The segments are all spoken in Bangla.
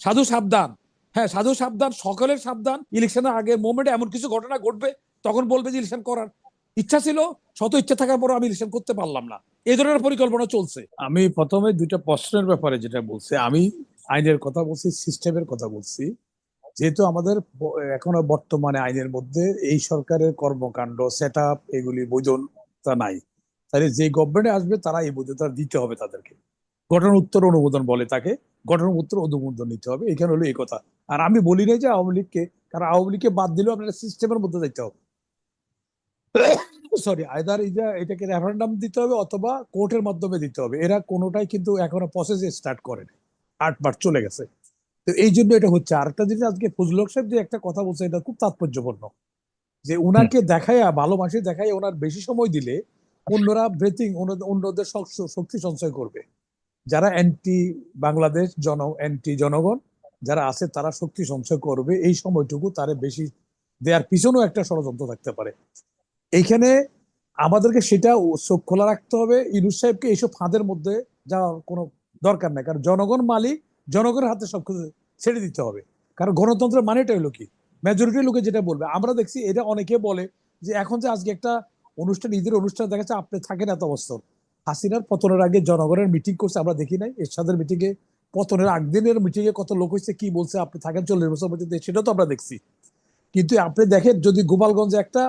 সাধু সাবধান। হ্যাঁ সাধু সাবধান, সকলের সাবধান। ইলেকশনের আগে মোমেন্টে এমন কিছু ঘটনা ঘটবে, তখন বলবে যে ইলেকশন করার। ইচ্ছা ছিল, শত ইচ্ছা থাকার পর আমি ইলেকশন করতে পারলাম না। এই ধরনের পরিকল্পনা চলছে। আমি প্রথমে দুইটা প্রশ্নের ব্যাপারে যেটা বলছি, আমি আইনের কথা বলছি, সিস্টেমের কথা বলছি। যেহেতু আমাদের এখনও বর্তমানে আইনের মধ্যে এই সরকারের কর্মকাণ্ড সেট আপ এগুলি বৈধতা নাই। তাহলে যে গভর্নমেন্টে আসবে, তারা এই বৈধতা দিতে হবে তাদেরকে। গঠন উত্তর অনুমোদন বলে তাকে গঠন উত্তর অনুমোদন নিতে হবে এখানে হলো এই কথা। আর আমি বলি নাই যে আওয়ামী লীগকে কারণ আওয়ামী লীগকে বাদ দিলেও আপনার সিস্টেমের মধ্যে দিতে হবে। সরি আইদার ইজা এটাকে রেফারেন্ডাম দিতে হবে অথবা কোর্টের মাধ্যমে দিতে হবে। এরা কোনোটাই কিন্তু এখনও প্রসেস স্টার্ট করেনি আট বার চলে গেছে। তো এই জন্য এটা হচ্ছে। আরেকটা জিনিস আজকে ফজলুল হক সাহেব যে একটা কথা বলছে এটা খুব তাৎপর্যপূর্ণ। যে উনাকে দেখাইয়া ভালো মানুষ দেখাইয়া ওনার বেশি সময় দিলে অন্যরা ব্রেথিং অন্যদের শক- শক্তি সঞ্চয় করবে। যারা অ্যান্টি বাংলাদেশ জন অ্যান্টি জনগণ, যারা আছে তারা শক্তি সঞ্চয় করবে। এই সময়টুকু তারে বেশি দেওয়ার পিছনেও একটা ষড়যন্ত্র থাকতে পারে। এইখানে আমাদেরকে সেটা চোখ খোলা রাখতে হবে। ইনুস সাহেবকে এইসব ফাঁদের মধ্যে যাওয়ার কোনো দরকার নাই। কারণ জনগণ মালিক, জনগণের হাতে সবকিছু ছেড়ে দিতে হবে। কারণ গণতন্ত্রের মানেটা হলো কি? মেজরিটি লোকে যেটা বলবে, আমরা দেখছি এটা অনেকে বলে যে, এখন যে আজকে একটা অনুষ্ঠান, ঈদের অনুষ্ঠান দেখা যাচ্ছে আপনি থাকেন এত বছর। হাসিনার পতনের আগে জনগণের মিটিং করছে আমরা দেখি নাই। এরশাদের মিটিং এ পতনের আগদিনের মিটিং এ কত লোক হয়েছে কি বলছে আপনি থাকেন চল্লিশ বছর পর্যন্ত সেটা তো আমরা দেখছি। কিন্তু আপনি দেখেন যদি গোপালগঞ্জে একটা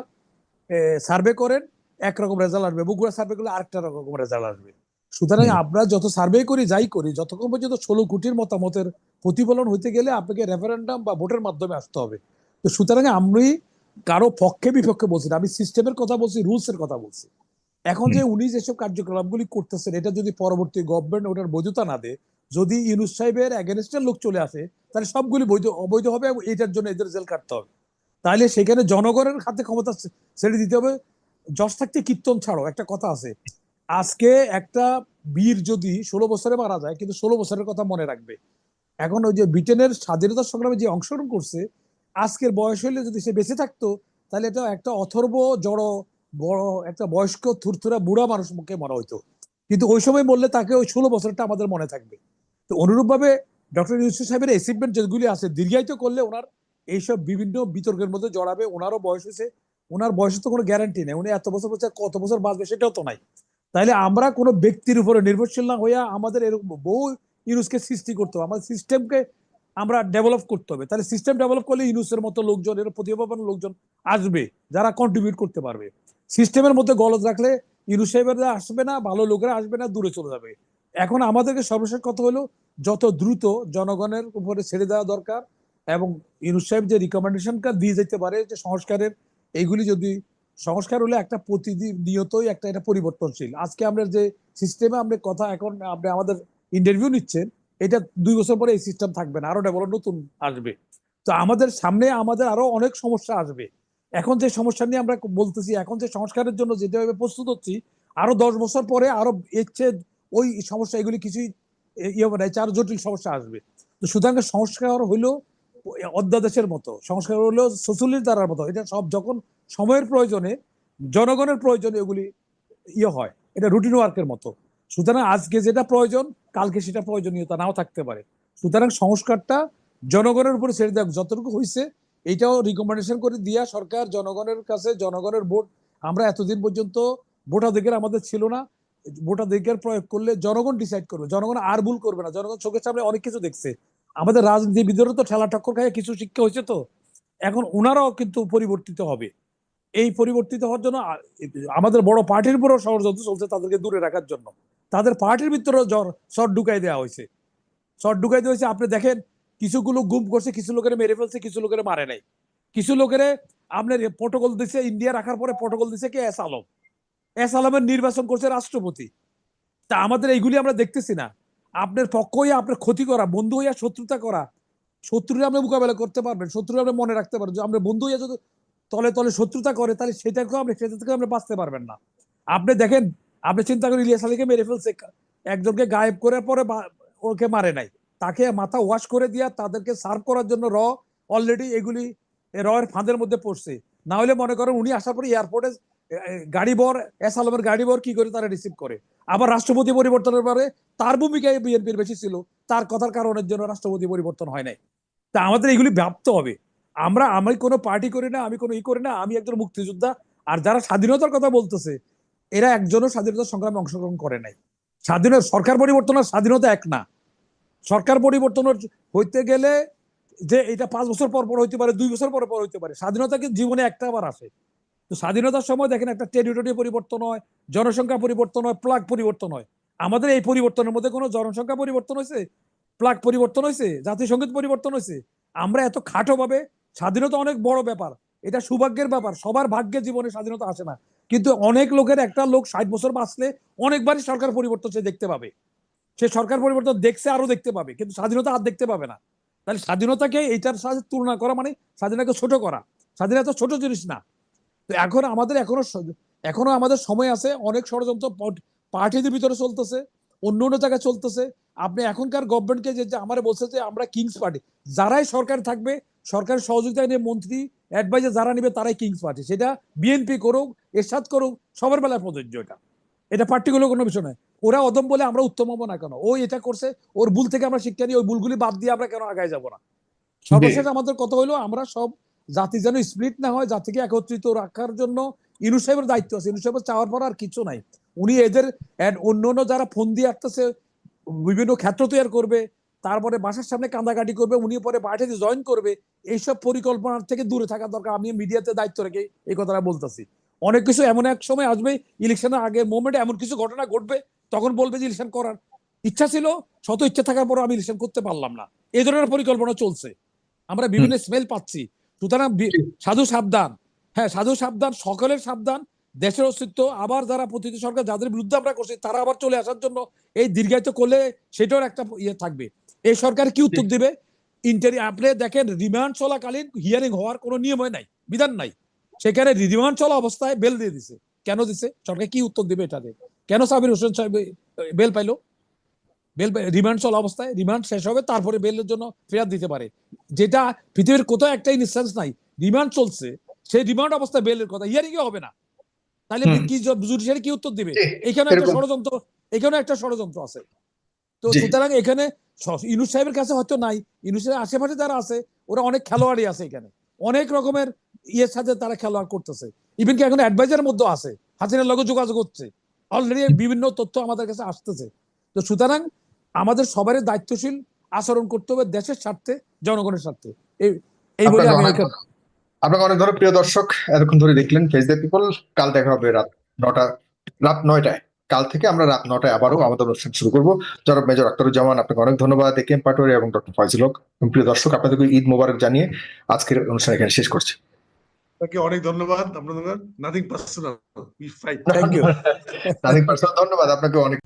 সার্ভে করেন একরকম রেজাল্ট আসবে। বগুড়া সার্ভে করলে আরেকটা রকম রেজাল্ট আসবে। সুতরাং আমরা যত সার্ভে করি যাই করি যতক্ষণ পর্যন্ত ষোলো কোটির মতামতের প্রতিফলন হইতে গেলে আপনাকে রেফারেন্ডাম বা ভোটের মাধ্যমে আসতে হবে। তো সুতরাং আমি কারও পক্ষে বিপক্ষে বলছি না আমি সিস্টেমের কথা বলছি রুলস এর কথা বলছি। এখন যে উনি যেসব কার্যকলাপগুলি করতেছেন এটা যদি পরবর্তী গভর্নমেন্ট ওটার বৈধতা না দেয় যদি ইউনুস সাহেবের এগেনস্টের লোক চলে আসে তাহলে সবগুলি বৈধ অবৈধ হবে এবং এটার জন্য এদের জেল কাটতে হবে। তাহলে সেখানে জনগণের হাতে ক্ষমতা ছেড়ে দিতে হবে। যশ থাকতে কীর্তন ছাড়ো একটা কথা আছে। আজকে একটা বীর যদি ষোলো বছরে মারা যায় কিন্তু ষোলো বছরের কথা মনে রাখবে। এখন ওই যে ব্রিটেনের স্বাধীনতা সংগ্রামে যে অংশগ্রহণ করছে আজকের বয়স হলে যদি সে বেঁচে থাকতো তাহলে এটা একটা অথর্ব জড় বড় একটা বয়স্ক থুরথুরা বুড়া মানুষ মুখে মরা হইতো। কিন্তু ওই সময় বললে তাকে ওই ষোলো বছরটা আমাদের মনে থাকবে। তো অনুরূপভাবে ডক্টর ইউসুফ সাহেবের অ্যাচিভমেন্ট যেগুলি আছে, দীর্ঘায়িত করলে ওনার এইসব বিভিন্ন বিতর্কের মধ্যে জড়াবে, ওনারও বয়স হয়েছে, ওনার বয়সের তো কোনো গ্যারান্টি নেই। উনি এত বছর বলছে, কত বছর বাঁচবে সেটাও তো নাই। তাহলে আমরা কোনো ব্যক্তির উপরে নির্ভরশীল না হইয়া আমাদের এরকম বহু ইউনুসকে সৃষ্টি করতে হবে। আমাদের সিস্টেমকে আমরা ডেভেলপ করতে হবে। তাহলে সিস্টেম ডেভেলপ করলে ইউনুসের মতো লোকজন, এর প্রতিভাবান লোকজন আসবে, যারা কন্ট্রিবিউট করতে পারবে। সিস্টেমের মধ্যে গলত রাখলে ইউনুস সাহেবেরা আসবে না, ভালো লোকেরা আসবে না, দূরে চলে যাবে। এখন আমাদেরকে সর্বশেষ কথা হলো, যত দ্রুত জনগণের উপরে ছেড়ে দেওয়া দরকার এবং ইউনুস সাহেব যে রিকমেন্ডেশনটা দিয়ে যেতে পারে, যে সংস্কারের, এইগুলি যদি, সংস্কার হলে একটা প্রতিনিয়তই একটা, এটা পরিবর্তনশীল। আজকে আমরা যে সিস্টেমে আমরা কথা এখন, আপনি আমাদের ইন্টারভিউ নিচ্ছেন, এটা দুই বছর পরে এই সিস্টেম থাকবে না, আরও ডেভেলপ নতুন আসবে। তো আমাদের সামনে আমাদের আরও অনেক সমস্যা আসবে। এখন যে সমস্যা নিয়ে আমরা বলতেছি, এখন যে সংস্কারের জন্য যেভাবে প্রস্তুত হচ্ছি, আরও দশ বছর পরে আরও চেয়ে ওই সমস্যা, এগুলি কিছুই ইয়ে হবে না আরও জটিল সমস্যা আসবে। তো সুতরাং সংস্কার হইল অধ্যাদেশের মতো, সংস্কার হলো সসুলির দ্বারার মতো, এটা সব যখন সময়ের প্রয়োজনে, জনগণের প্রয়োজনে এগুলি ইয়ে হয়, এটা রুটিন ওয়ার্কের মতো। সুতরাং আজকে যেটা প্রয়োজন, কালকে সেটা প্রয়োজনীয়তা নাও থাকতে পারে। সুতরাং সংস্কারটা জনগণের উপরে ছেড়ে দেওয়া, যতটুকু হয়েছে এটাও রিকমেন্ডেশন করে দিয়া সরকার, জনগণের কাছে, জনগণের ভোট। আমরা এতদিন পর্যন্ত ভোটাধিকার আমাদের ছিল না। ভোটাধিকার প্রয়োগ করলে জনগণ ডিসাইড করবে। জনগণ আর ভুল করবে না। জনগণ চোখের সামনে অনেক কিছু দেখছে। আমাদের রাজনীতিবিদেরও তো ঠেলা টক্কর খায় কিছু শিক্ষা হয়েছে তো। এখন ওনারাও কিন্তু পরিবর্তিত হবে। এই পরিবর্তিত হওয়ার জন্য আমাদের বড় পার্টির উপরও ষড়যন্ত্র চলছে তাদেরকে দূরে রাখার জন্য। তাদের পার্টির ভিতরেও জ্বর শট ঢুকাই দেওয়া হয়েছে। শট ঢুকাই দেওয়া হয়েছে। আপনি দেখেন কিছুগুলো গুম করছে, কিছু লোকের মেরে ফেলছে, কিছু লোকের মারে নাই। কিছু লোকের, আপনার প্রোটোকল দিছে ইন্ডিয়া রাখার পরে প্রোটোকল দিছে কে? এস আলম। এস আলমের নির্বাচন করছে রাষ্ট্রপতি। তা আমাদের এইগুলি আমরা দেখতেছি না। আপনার পক্ষ হইয়া আপনার ক্ষতি করা, বন্ধু হইয়া শত্রুতা করা, শত্রুরা আপনি মোকাবেলা করতে পারবেন শত্রু আপনি মনে রাখতে পারবেন। আমরা বন্ধু হইয়া যদি তলে তলে শত্রুতা করে, তাহলে সেটাকেও আপনি সেটা থেকে আপনি বাঁচতে পারবেন না। আপনি দেখেন, আপনি চিন্তা করেন, ইলিয়াস আলীকে মেরে ফেলছে, একজনকে গায়েব করে পরে ওকে মারে নাই। তাকে মাথা ওয়াশ করে দিয়া তাদেরকে সার্ভ করার জন্য র অলরেডি এগুলি র এর ফাঁদের মধ্যে পড়ছে। না হলে মনে করেন উনি আসার পরে এয়ারপোর্টে গাড়ি বর এস আলমের গাড়ি বর কি করে তারা রিসিভ করে? আবার রাষ্ট্রপতি পরিবর্তনের পরে তার ভূমিকায় বিএনপির বেশি ছিল, তার কথার কারণের জন্য রাষ্ট্রপতি পরিবর্তন হয় নাই। তা আমাদের এগুলি ভাবতে হবে। আমরা, আমি কোনো পার্টি করি না, আমি কোনো ই করি না, আমি একজন মুক্তিযোদ্ধা, আর যারা স্বাধীনতার কথা বলতেছে, এরা একজনও স্বাধীনতা সংগ্রামে অংশগ্রহণ করে নাই। স্বাধীনতা সরকার পরিবর্তন আর স্বাধীনতা এক না। সরকার পরিবর্তনের হইতে গেলে যে এটা পাঁচ বছর পর পর হইতে পারে, দুই বছর পর পর হইতে পারে, স্বাধীনতা কি জীবনে একটা আবার আসে তো স্বাধীনতার সময় দেখেন একটা টেরিটরি পরিবর্তন হয়, জনসংখ্যা পরিবর্তন হয়, প্লাগ পরিবর্তন হয়। আমাদের এই পরিবর্তনের মধ্যে কোনো জনসংখ্যা পরিবর্তন হয়েছে প্লাগ পরিবর্তন হয়েছে জাতীয় সংগীত পরিবর্তন হয়েছে আমরা এত খাটো ভাবে স্বাধীনতা অনেক বড় ব্যাপার, এটা সৌভাগ্যের ব্যাপার, সবার ভাগ্যে জীবনে স্বাধীনতা আসে না। কিন্তু অনেক লোকের একটা লোক ষাট বছর বাঁচলে অনেকবারই সরকার পরিবর্তন সে দেখতে পাবে। সে সরকার পরিবর্তন দেখছে আরও দেখতে পাবে। কিন্তু স্বাধীনতা আর দেখতে পাবে না। তাহলে স্বাধীনতাকে এইটার সাথে তুলনা করা মানে স্বাধীনতাকে ছোট করা। স্বাধীনতা ছোট জিনিস না। তো এখন আমাদের এখনও এখনও আমাদের সময় আছে, অনেক ষড়যন্ত্র পার্টিদের ভিতরে চলতেছে, অন্য অন্য জায়গায় চলতেছে। আপনি এখনকার গভর্নমেন্টকে যে আমার বলছে যে আমরা কিংস পার্টি যারাই সরকার থাকবে সরকারের সহযোগিতা নিয়ে মন্ত্রী অ্যাডভাইজার যারা নিবে তারাই কিংস পার্টি সেটা বিএনপি করুক, এরশাদ করুক, সবার বেলায় প্রযোজ্য এটা। এটা পার্টিকুলার কোনো বিষয় নয়। ওরা অদম বলে আমরা উত্তম হব না কেন? ও এটা করছে ওর ভুল থেকে আমরা শিক্ষা নিই ওই ভুলগুলি বাদ দিয়ে আমরা কেন আগায় যাব না? সর্বশেষ আমাদের কথা হলো আমরা সব জাতি যেন স্প্লিট না হয় জাতিকে একত্রিত রাখার জন্য ইনু সাহেবের দায়িত্ব আছে। ইনু সাহেবের চাওয়ার পর আর কিছু নাই। উনি এদের অন্য অন্য যারা ফোন দিয়ে আসতেছে বিভিন্ন ক্ষেত্র তৈরি করবে তারপরে বাসার সামনে কান্দাকাটি করবে উনি পরে পার্টিতে জয়েন করবে এইসব পরিকল্পনার থেকে দূরে থাকা দরকার। আমি মিডিয়াতে দায়িত্ব রেখে এই কথাটা বলতেছি। অনেক কিছু এমন এক সময় আসবে ইলেকশনের আগে মোমেন্টে এমন কিছু ঘটনা ঘটবে তখন বলবে যে ইলেকশন করার। ইচ্ছা ছিল শত ইচ্ছা থাকার পর আমি ইলেকশন করতে পারলাম না। এই ধরনের পরিকল্পনা চলছে। আমরা বিভিন্ন স্মেল পাচ্ছি। সুতরাং সাধু সাবধান। হ্যাঁ সাধু সাবধান সকলের সাবধান। দেশের অস্তিত্ব আবার যারা প্রতিটি সরকার যাদের বিরুদ্ধে আমরা করছি তারা আবার চলে আসার জন্য এই দীর্ঘায়িত করলে সেটার একটা ইয়ে থাকবে। এই সরকার কি উত্তর দিবে? ইন্টারি আপনি দেখেন রিমান্ড চলাকালীন হিয়ারিং হওয়ার কোনো নিয়মই নাই বিধান নাই। সেখানে রিমান্ড চলা অবস্থায় বেল দিয়ে দিছে। কেন দিছে? সরকার কি উত্তর দিবে এটাতে? কেন সাবির হোসেন সাহেব বেল পাইলো? বেল রিমান্ড চলা অবস্থায় রিমান্ড শেষ হবে তারপরে বেলের জন্য ফেরত দিতে পারে। যেটা পৃথিবীর কোথাও একটা ইনস্ট্যান্স নাই রিমান্ড চলছে সেই রিমান্ড অবস্থায় বেলের কথা হিয়ারিং হবে না? তাহলে কি জুডিশিয়ারি কি উত্তর দিবে? এখানে একটা ষড়যন্ত্র এখানে একটা ষড়যন্ত্র আছে। তো। সুতরাং এখানে ইনুস সাহেবের কাছে হয়তো নাই ইনুস সাহেবের আশেপাশে যারা আছে ওরা অনেক খেলোয়াড়ই আছে এখানে। অনেক রকমের ইয়ের সাথে তারা খেলোয়াড় করতেছে। ইভেন কি এখন অ্যাডভাইজারের মধ্যে আছে হাসিনের লগে যোগাযোগ হচ্ছে। অলরেডি বিভিন্ন তথ্য আমাদের কাছে আসতেছে। তো সুতরাং আমাদের সবারই দায়িত্বশীল আচরণ করতে হবে দেশের স্বার্থে জনগণের স্বার্থে। এই এই বলে আপনাকে আমি অনেক এখানে- আপনাকে অনেক ধন্যবাদ। প্রিয় দর্শক এতক্ষণ ধরে দেখলেন ফেস দ্য পিপল কাল দেখা হবে রাত নটা রাত নয়টায়। কাল থেকে আমরা রাত নটায় আবারও আমাদের অনুষ্ঠান শুরু করব। জনাব মেজর আক্তারুজ্জামান আপনাকে অনেক ধন্যবাদ। এ কে এম পাটোয়ারি এবং ডক্টর ফয়জুল হক। প্রিয় দর্শক আপনাদেরকে ঈদ মোবারক জানিয়ে আজকের অনুষ্ঠান এখানে শেষ করছি। আপনাকে অনেক ধন্যবাদ। আপনাদের nothing personal we fight thank you nothing personal ধন্যবাদ। আপনাকে অনেক